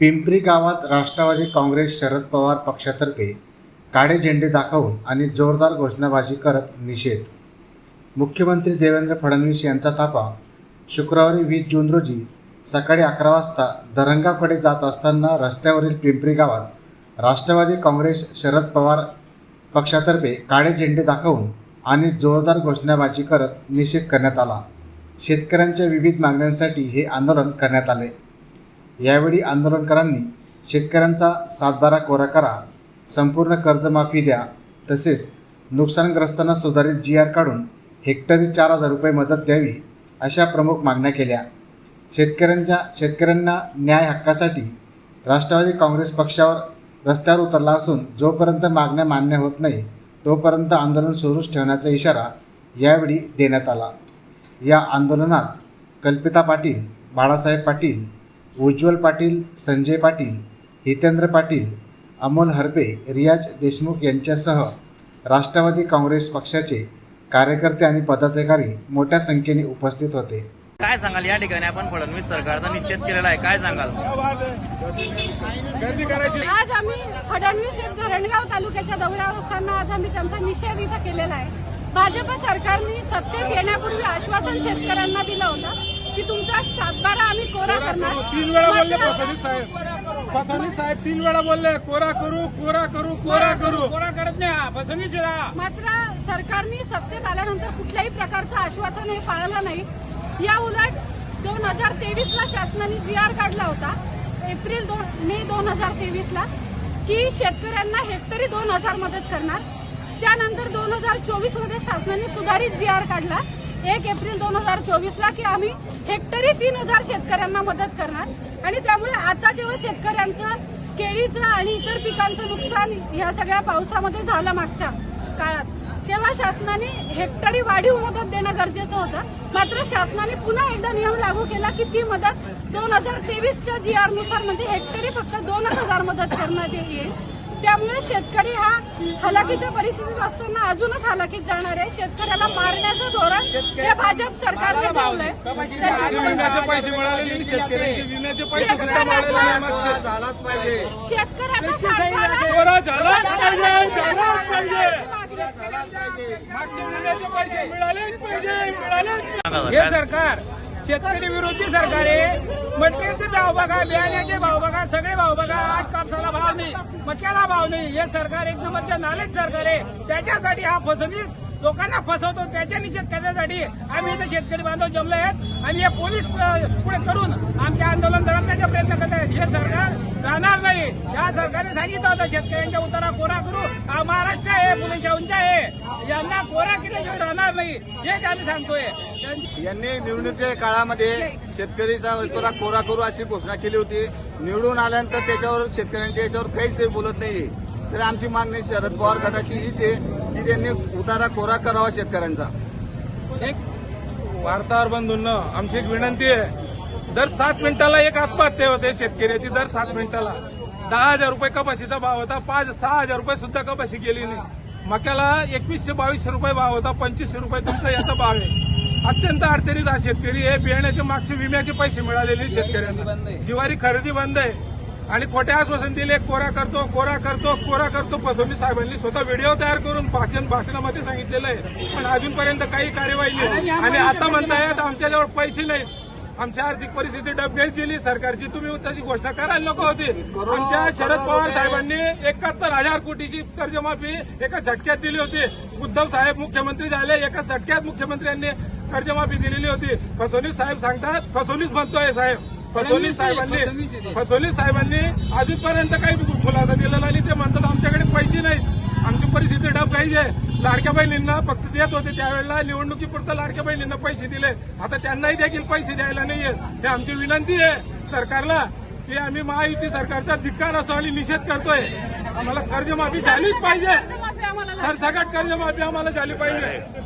पिंपरी गावात राष्ट्रवादी काँग्रेस शरद पवार पक्षातर्फे काळे झेंडे दाखवून आणि जोरदार घोषणाबाजी करत निषेध. मुख्यमंत्री देवेंद्र फडणवीस यांचा ताफा शुक्रवारी वीस जून रोजी सकाळी अकरा वाजता दरंगाकडे जात असताना रस्त्यावरील पिंपरी गावात राष्ट्रवादी काँग्रेस शरद पवार पक्षातर्फे काळे झेंडे दाखवून आणि जोरदार घोषणाबाजी करत निषेध करण्यात आला. शेतकऱ्यांच्या विविध मागण्यांसाठी हे आंदोलन करण्यात आले. यावेळी आंदोलनकारांनी शेतकऱ्यांचा सातबारा कोरा करा संपूर्ण कर्जमाफी द्या तसेच नुकसानग्रस्तांना सुधारित जी आर काढून हेक्टरी चार हजार रुपये मदत द्यावी अशा प्रमुख मागण्या केल्या. शेतकऱ्यांच्या शेतकऱ्यांना न्याय हक्कासाठी राष्ट्रवादी काँग्रेस पक्षावर रस्त्यावर उतरला असून जोपर्यंत मागण्या मान्य होत नाही तोपर्यंत आंदोलन सुरूच ठेवण्याचा इशारा यावेळी देण्यात आला. या आंदोलनात कल्पिता पाटील बाळासाहेब पाटील उज्ज्वल पाटील संजय पाटील हितेंद्र पाटील अमोल हरपे रियाज देशमुख यांच्यासह राष्ट्रवादी काँग्रेस पक्षाचे कार्यकर्ते आणि पदाधिकारी मोठ्या संख्येने उपस्थित होते. काय सांगाल? या ठिकाणी आपण फडणवीस सरकारचा निषेध केलेला आहे. काय सांगाल? आज आम्ही फडणवीस धरणगाव तालुक्याच्या दौऱ्यावर असताना आज आम्ही त्यांचा निषेध इथं केलेला आहे. भाजप सरकारने सत्तेत येण्यापूर्वी आश्वासन शेतकऱ्यांना दिलं होतं. की तुमचा सातबारा आम्ही कोरा करणार. तीन वेळा बोलले फसवणीस साहेब. फसवणीस साहेब तीन वेळा बोलले. कोरा करू कोरा करू कोरा करू कोरा करत नाही फसवणीस मात्र सरकारने सत्तेत आल्यानंतर कुठल्याही प्रकारचं आश्वासन हे पाळलं नाही. या उलट दोन हजार तेवीस ला शासनाने जी आर काढला होता एप्रिल दोन मे दोन हजार तेवीस ला की शेतकऱ्यांना हेक्टरी दोन हजार मदत करणार. त्यानंतर दोन हजार चोवीसमध्ये शासनाने सुधारित जी आर काढला. एक एप्रिल दोन हजार चोवीस ला की आम्ही हेक्टरी तीन हजार शेतकऱ्यांना मदत करणार. आणि त्यामुळे आता जेव्हा शेतकऱ्यांचं केळीचं आणि इतर पिकांचं नुकसान या सगळ्या पावसामध्ये झालं मागच्या काळात तेव्हा शासनाने हेक्टरी वाढीव मदत देणं गरजेचं होतं. मात्र शासनाने पुन्हा एकदा नियम लागू केला की ती मदत दोन हजार तेवीसच्या जी आरनुसार म्हणजे हेक्टरी फक्त दोनच हजार मदत करण्यात येईल. त्यामुळे शेतकरी हा हलाखीच्या परिस्थितीत असताना अजूनच हलाखीत जाणार आहे. शेतकऱ्याला मारण्याचं धोरण हे भाजप सरकारने ठेवलंय. हे सरकार शेतकरी विरोधी सरकार आहे. मटेरियलचे भाव बघा बियाण्याचे भाव बघा सगळे भाव बघा. नाही मक्याला भाव नाही. हे सरकार एक नंबरच्या नालेच सरकार आहे. त्याच्यासाठी हा फसवणूक लोकांना फसवतो. त्याच्या निषेध करण्यासाठी आम्ही इथे शेतकरी बांधव जमले आहेत. आणि हे पोलीस पुढे करून आमच्या आंदोलन दडपण्याचा प्रयत्न करत आहेत. हे सरकार राहणार नाही. या सरकारने सांगितलं होतं शेतकऱ्यांच्या उतारा कोरा करू. हा महाराष्ट्र आहे पोलीस उंच आहे. यांना कोरा केल्याशिवाय राहणार नाही हेच आम्ही सांगतोय. यांनी निवडणुकीच्या काळामध्ये शेतकरीचा उतारा कोरा करू अशी घोषणा केली होती. निवडून आल्यानंतर त्याच्यावर शेतकऱ्यांच्या याच्यावर काहीच ते बोलत नाहीये. तर आमची मागणी शरद पवार गटाची हीच आहे की त्यांनी उतारा कोरा करावा शेतकऱ्यांचा. एक वार्ताहर बंधूंना आमची एक विनंती आहे. दर सात मिनिटाला एक आत्महत्या होते शेतकऱ्याची दर सात मिनिटाला. दहा हजार रुपये कपाशीचा भाव होता पाच सहा हजार रुपये सुद्धा कपाशी गेली नाही. मक्याला एकवीसशे बावीसशे रुपये भाव होता पंचवीसशे रुपये तुमचा याचा भाव आहे. अत्यंत अडचणीत हा शेतकरी आहे. बियाण्याचे मागचे विम्याचे पैसे मिळालेले शेतकऱ्यांना. जिवारी खरेदी बंद आहे. आणि खोट्या आश्वासन दिले कोरा करतो कोरा करतो कोरा करतो. फसवणूक साहेबांनी स्वतः व्हिडिओ तयार करून भाषण भाषणामध्ये सांगितलेलं आहे. पण अजूनपर्यंत काही कार्यवाही नाही. आणि आता म्हणतायत आमच्याजवळ पैसे नाहीत. आमची आर्थिक परिस्थिती डबेच दिली सरकारची तुम्ही त्याची घोषणा करायला नको होती. आमच्या शरद पवार साहेबांनी एकाहत्तर हजार कोटीची कर्जमाफी एका झटक्यात दिली होती. उद्धव साहेब मुख्यमंत्री झाले एका झटक्यात मुख्यमंत्र्यांनी कर्जमाफी दिलेली होती. फसवणूक साहेब सांगतात फसवणूक म्हणतोय साहेब. फसवणूक साहेबांनी फसवणूक साहेबांनी अजूनपर्यंत काही खुलासा दिलेला नाही. ते म्हणतात आमच्याकडे पैसे नाहीत आमची काही आहे लाडक्या बहिणींना फक्त देत होते त्यावेळेला निवडणुकीपुरतं लाडक्या बहिणींना पैसे दिले. आता त्यांनाही देखील पैसे द्यायला नाहीये हे आमची विनंती आहे सरकारला की आम्ही महायुती सरकारचा धिक्कार असो आणि निषेध करतोय. आम्हाला कर्जमाफी झालीच पाहिजे. सरसकट कर्जमाफी आम्हाला झाली पाहिजे.